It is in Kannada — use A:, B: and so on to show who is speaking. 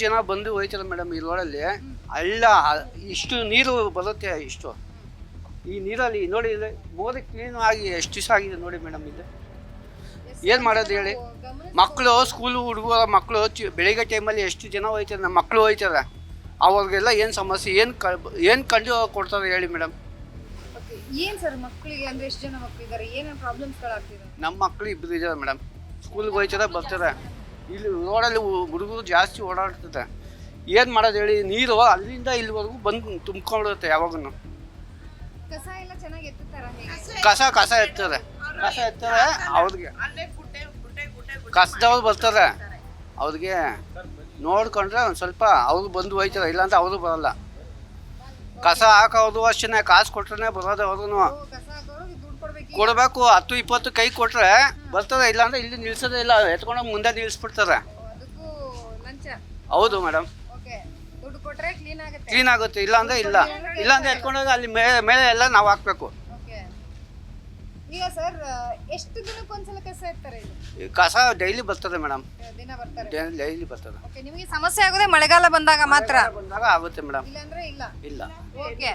A: ಜನ ಬಂದು ಹೋಯ್ತಾರೆ ಮೇಡಮ್ ಈ ರೋಡಲ್ಲಿ ಹಳ್ಳ ಇಷ್ಟು ನೀರು ಬರುತ್ತೆ ಇಷ್ಟು. ಈ ನೀರಲ್ಲಿ ನೋಡಿ ಇಲ್ಲಿ ಮೋದಿ ಕ್ಲೀನ್ ಆಗಿ ಎಷ್ಟು ದಿವಸ ಆಗಿದೆ ನೋಡಿ ಮೇಡಮ್ ಇಲ್ಲಿ. ಏನು ಮಾಡೋದು ಹೇಳಿ? ಮಕ್ಕಳು ಸ್ಕೂಲು ಹುಡುಗರ ಮಕ್ಕಳು ಬೆಳಿಗ್ಗೆ ಟೈಮಲ್ಲಿ ಎಷ್ಟು ಜನ ಹೋಯ್ತಾರೆ ನಮ್ಮ ಮಕ್ಕಳು ಹೋಯ್ತಾರೆ. ಅವ್ರಿಗೆಲ್ಲ ಏನು ಸಮಸ್ಯೆ ಏನು ಕ ಏನು ಕಂಡು ಕೊಡ್ತಾರೆ ಹೇಳಿ ಮೇಡಮ್.
B: ಏನು ಸರ್ ಮಕ್ಕಳಿಗೆ ಅಂದರೆ ಎಷ್ಟು ಜನ ಮಕ್ಕಳಿದ್ದಾರೆ ಏನೇನು ಪ್ರಾಬ್ಲಮ್ಸ್ಗಳಾಗ್ತಿದೆ
A: ನಮ್ಮ ಮಕ್ಕಳು ಇಬ್ಬರು ಇದ್ದಾರೆ ಮೇಡಮ್. ಸ್ಕೂಲ್ಗೆ ಹೋಯ್ತಾರೆ ಬರ್ತಾರೆ. ಇಲ್ಲಿ ರೋಡಲ್ಲಿ ಹುಡುಗರು ಜಾಸ್ತಿ ಓಡಾಡ್ತದೆ ಏನು ಮಾಡೋದು ಹೇಳಿ ನೀರು ಅಲ್ಲಿಂದ ಇಲ್ಲಿವರೆಗೂ ಬಂದು ತುಂಬ್ಕೊಂಡಿರುತ್ತೆ ಯಾವಾಗೂ
B: ಕಸ ಎಲ್ಲ ಚೆನ್ನಾಗಿ ಎತ್ತುತ್ತಾರ
A: ಕಸ ಕಸ ಎತ್ತಾರೆ ಕಸ ಎತ್ತಾರೆ ಅವ್ರಿಗೆ ಕಸದವ್ರು ಬರ್ತಾರೆ. ಅವ್ರಿಗೆ ನೋಡ್ಕೊಂಡ್ರೆ ಒಂದು ಸ್ವಲ್ಪ ಅವ್ರು ಬಂದು ಹೋಯ್ತಾರೆ ಇಲ್ಲಾಂದ್ರೆ ಅವರು ಬರಲ್ಲ. ಕಸ ಹಾಕೋದು ಅಷ್ಟೇ ಕಾಸು ಕೊಟ್ರೆ ಬರೋದು ಅವ್ರು
B: ಓ, ಕಸ ಹಾಕೋರು ದುಡ್ಡು ಕೊಡ್ಬೇಕು
A: ಹತ್ತು ಇಪ್ಪತ್ತು ಕೈ ಕೊಟ್ರೆ ಬರ್ತದೆ ಇಲ್ಲ ಅಂದ್ರೆ ಇಲ್ಲಿ ನಿಲ್ಸೋದೇ ಇಲ್ಲ ಎತ್ಕೊಂಡೋಗಿ ಮುಂದೆ ನಿಲ್ಲಿಸ್ಬಿಡ್ತಾರೆ
B: ಓ, ಅದಕ್ಕೂ ಲಂಚ.
A: ಹೌದು ಮೇಡಮ್.
B: ಓಕೆ ದುಡ್ಡು ಕೊಟ್ರೆ ಕ್ಲೀನ್ ಆಗುತ್ತೆ.
A: ಕ್ಲೀನ್ ಆಗುತ್ತೆ ಇಲ್ಲಾಂದ್ರೆ ಇಲ್ಲ. ಅಂದ್ರೆ ಎತ್ಕೊಂಡೋಗಿ ಅಲ್ಲಿ ಮೇಲೆ ಮೇಲೆ ಎಲ್ಲ ನಾವು ಹಾಕ್ಬೇಕು.
B: ಓಕೆ. ಈಗ ಸರ್ ಎಷ್ಟು ದಿನಕ್ಕೊಂದ್ಸಲ ಕಸ ಎತ್ತಾರೆ ಇದು?
A: ಈ ಕಸ ಡೈಲಿ ಬರ್ತದೆ ಮೇಡಮ್.
B: ದಿನ ಬರ್ತಾರೆ.
A: ಡೈಲಿ ಬರ್ತದೆ.
B: ಓಕೆ ನಿಮಗೆ ಸಮಸ್ಯೆ ಆಗೋದೇ ಮಳೆಗಾಲ ಬಂದಾಗ ಮಾತ್ರ?
A: ಬಂದಾಗ ಆಗುತ್ತೆ ಮೇಡಮ್.
B: ಇಲ್ಲಾಂದ್ರೆ ಇಲ್ಲ.
A: ಇಲ್ಲ.
B: ಓಕೆ.